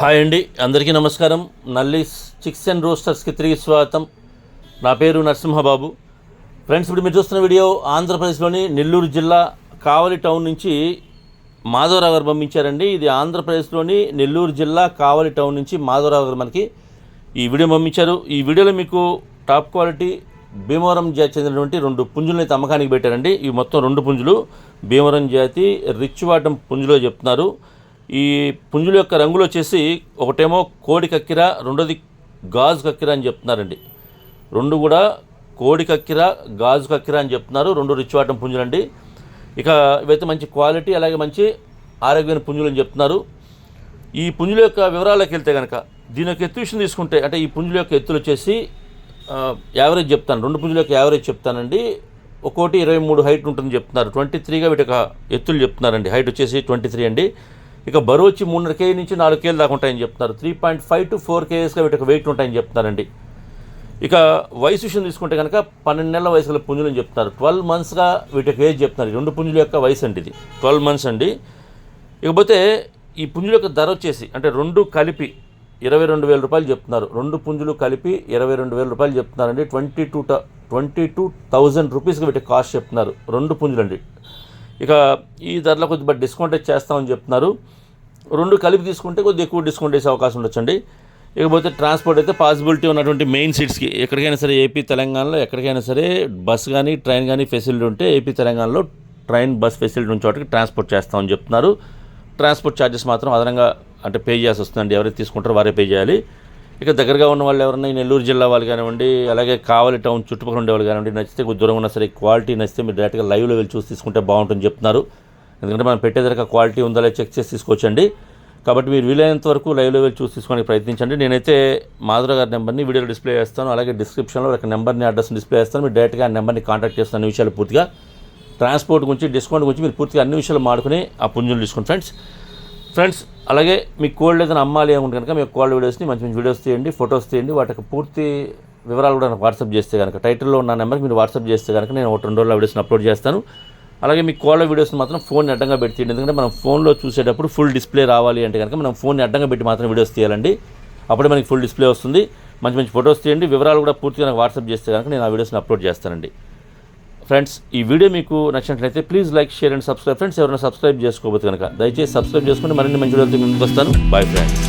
Hi అండి అందరికీ నమస్కారం. నల్లి చిక్స్ అండ్ రోస్టర్స్కి తిరిగి స్వాగతం. నా పేరు నరసింహబాబు. ఫ్రెండ్స్ ఇప్పుడు మీరు చూస్తున్న వీడియో ఆంధ్రప్రదేశ్లోని నెల్లూరు జిల్లా కావలి టౌన్ నుంచి మాధవరావు గారు పంపించారండి. ఇది ఆంధ్రప్రదేశ్లోని నెల్లూరు జిల్లా కావలి టౌన్ నుంచి మాధవరావు గారు మనకి ఈ వీడియో పంపించారు. ఈ వీడియోలో మీకు టాప్ క్వాలిటీ భీమవరం జాతి చెందినటువంటి రెండు పుంజులను అయితే అమ్మకానికి పెట్టారండి. ఇవి మొత్తం రెండు పుంజులు. భీమవరం జాతి రిచ్ వాటం పుంజులో చెప్తున్నారు. ఈ పుంజుల యొక్క రంగులు వచ్చేసి ఒకటేమో కోడి కక్కిర రెండోది గాజు కక్కిర అని చెప్తున్నారండి. రెండు కూడా కోడి కక్కిర గాజు కక్కిర అని చెప్తున్నారు. రెండు రిచ్వాటం పుంజులండి. ఇక ఇవైతే మంచి క్వాలిటీ అలాగే మంచి ఆరోగ్యమైన పుంజులు అని చెప్తున్నారు. ఈ పుంజుల యొక్క వివరాలకు వెళ్తే కనుక దీని యొక్క ఎత్తు విషయం తీసుకుంటే అంటే ఈ పుంజుల యొక్క ఎత్తులు వచ్చేసి యావరేజ్ చెప్తాను. రెండు పుంజుల యొక్క యావరేజ్ చెప్తానండి. ఒక్కోటి ఇరవై మూడు హైట్ ఉంటుంది చెప్తున్నారు. ట్వంటీ త్రీగా వీటి యొక్క ఎత్తులు చెప్తున్నారండి. హైట్ వచ్చేసి ట్వంటీ త్రీ అండి. ఇక బరువు వచ్చి మూడున్నర కేజీ నుంచి నాలుగు కేజీలు దాకా ఉంటాయని చెప్తున్నారు. Three point five to four కేజీస్గా వీటికి వెయిట్ ఉంటాయని చెప్తున్నారండి. ఇక వయసు విషయం తీసుకుంటే కనుక పన్నెండు నెలల వయసు గల పుంజులు అని చెప్తున్నారు ట్వెల్వ్ మంత్స్గా వీటి ఏజ్ చెప్తున్నారు. రెండు పుంజుల యొక్క వయసు అండి ఇది. ట్వెల్వ్ మంత్స్ అండి. ఇకపోతే ఈ పుంజుల యొక్క ధర వచ్చేసి అంటే రెండు కలిపి ఇరవై రెండు వేల రూపాయలు చెప్తున్నారు. రెండు పుంజులు కలిపి ఇరవై రెండు వేల రూపాయలు చెప్తున్నారండి. Twenty two twenty two thousand రూపీస్కి వీటి కాస్ట్ చెప్తున్నారు. రెండు పుంజులు అండి ఇక ఈ ధరలో కొద్దిగా డిస్కౌంట్ అయితే చేస్తామని చెప్తున్నారు. రెండు కలిపి తీసుకుంటే కొద్దిగా ఎక్కువ డిస్కౌంట్ వేసే అవకాశం ఉండొచ్చండి. ఇకపోతే ట్రాన్స్పోర్ట్ అయితే పాసిబిలిటీ ఉన్నటువంటి మెయిన్ సీట్స్కి ఎక్కడికైనా సరే ఏపీ తెలంగాణలో ఎక్కడికైనా సరే బస్ కానీ ట్రైన్ కానీ ఫెసిలిటీ ఉంటే ఏపీ తెలంగాణలో ట్రైన్ బస్ ఫెసిలిటీ ఉన్న చోటకి ట్రాన్స్పోర్ట్ చేస్తామని చెప్తున్నారు. ట్రాన్స్పోర్ట్ ఛార్జెస్ మాత్రం అదనంగా అంటే పే చేయాల్సి వస్తుందండి. ఎవరైతే తీసుకుంటారో వారే పే చేయాలి. ఇక దగ్గరగా ఉన్న వాళ్ళు ఎవరైనా ఈ నెల్లూరు జిల్లా వాళ్ళు కానివ్వండి అలాగే కావలి టౌన్ చుట్టుపక్కల ఉండే వాళ్ళు కానివ్వండి నచ్చితే కొద్ది దూరంగా ఉన్నా సరే క్వాలిటీ నచ్చితే మీరు డైరెక్ట్గా లైవ్లో వెళ్ళి చూసి తీసుకుంటే బాగుంటుంది చెప్తున్నారు. ఎందుకంటే మనం పెట్టే దగ్గర క్వాలిటీ ఉందా లేదా చెక్ చేసి తీసుకోవచ్చండి. కాబట్టి మీరు వీలైనంత వరకు లైవ్లో వెళ్ళి చూసి తీసుకోవడానికి ప్రయత్నించండి. నేనైతే మాధుర గారి నెంబర్ని వీడియోలో డిస్ప్లే చేస్తాను అలాగే డిస్క్రిప్షన్లో ఒక నెంబర్ని అడ్రస్ని డిస్ప్లే చేస్తాను. మీరు డైరెక్ట్గా ఆ నెంబర్ని కాంటాక్ట్ చేస్తాను అన్ని విషయాలు పూర్తిగా ట్రాన్స్పోర్ట్ గురించి డిస్కౌంట్ గురించి మీరు పూర్తిగా అన్ని విషయాలు మాడుకుని ఆ పుంజులు తీసుకోండి ఫ్రెండ్స్ ఫ్రెండ్స్ అలాగే మీకు కోల్డ్ ఏదైనా అమ్మాలి అనుకుంటే కనుక మీకు కోల్డ్ వీడియోస్ని మంచి మంచి వీడియోస్ తీయండి ఫొటోస్ తీయండి వాటికి పూర్తి వివరాలు కూడా నాకు వాట్సాప్ చేస్తే కనుక టైటిల్లో ఉన్న నెంబర్కి మీరు వాట్సాప్ చేస్తే కనుక నేను ఒక రెండు రోజుల వీడియోస్ని అప్లోడ్ చేస్తాను. అలాగే మీ కోళ్ళ వీడియోస్ని మాత్రం ఫోన్ అడ్డంగా పెట్టి ఎందుకంటే మనం ఫోన్లో చూసేటప్పుడు ఫుల్ డిస్ప్లే రావాలి అంటే కనుక మనం ఫోన్ అడ్డంగా పెట్టి మాత్రం వీడియోస్ తీయాలండి. అప్పుడే మనకి ఫుల్ డిస్ప్లే వస్తుంది. మంచి మంచి ఫొటోస్ తీయండి. వివరాలు కూడా పూర్తిగా నాకు వాట్సాప్ చేస్తే కనుక నేను ఆ వీడియోస్ని అప్లోడ్ చేస్తానండి. ఫ్రెండ్స్ ఈ వీడియో మీకు నచ్చినట్లయితే please like share and subscribe. Friends ఎవరైనా సబ్స్క్రైబ్ చేసుకోవచ్చు కనుక దయచేసి సబ్స్క్రైబ్ చేసుకుని మరిన్ని మంచి వీడియోలతో ముందుకు వస్తాను. Bye friends.